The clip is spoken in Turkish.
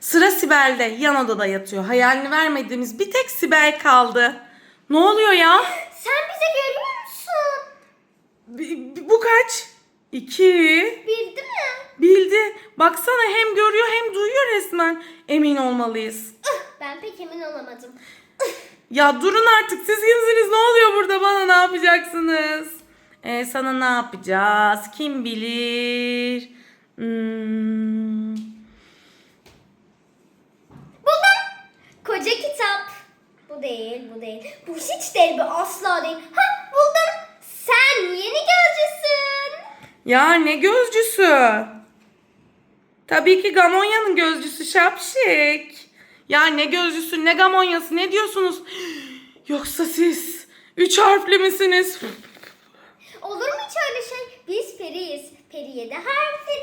Sıra Sibel'de. Yan odada yatıyor. Hayalini vermediğimiz bir tek Sibel kaldı. Ne oluyor ya? Sen bize görüyor musun? B- bu kaç? İki. Bildi mi? Bildi. Baksana hem görüyor hem duyuyor resmen. Emin olmalıyız. Ben pek emin olamadım. Ya durun artık siz kimsiniz? Ne oluyor burada bana ne yapacaksınız? Ee, sana ne yapacağız? Kim bilir? Hmm. Buldum. Koca kitap. Bu değil, bu değil. Bu hiç değil, bu asla değil. Ha buldum. Sen yeni gözcüsün. Ya ne gözcüsü? Tabii ki Gamonya'nın gözcüsü Şapşik. Ya ne gözcüsü ne Gamonya'sı ne diyorsunuz? Yoksa siz üç harfli misiniz? Olur mu hiç öyle şey? Biz periyiz. Periye de harfidir.